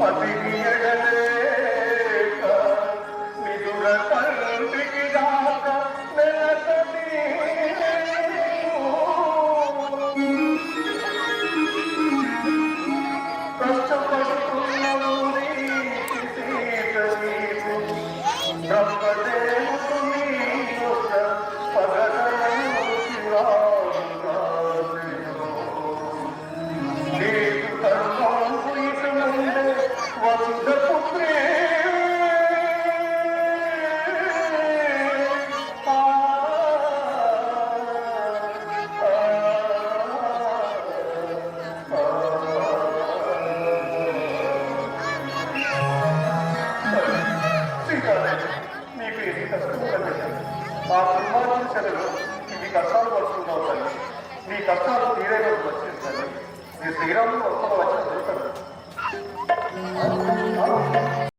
பதிவியடலே మీకు నీకు కష్టం మా కలిగాయి? ఆ ఇవి కష్టాలు పడుతున్నావు తల్లి మీ కష్టాలు తీరే రోజు వచ్చింది తల్లి మీ శ్రీరాములు వస్తున్న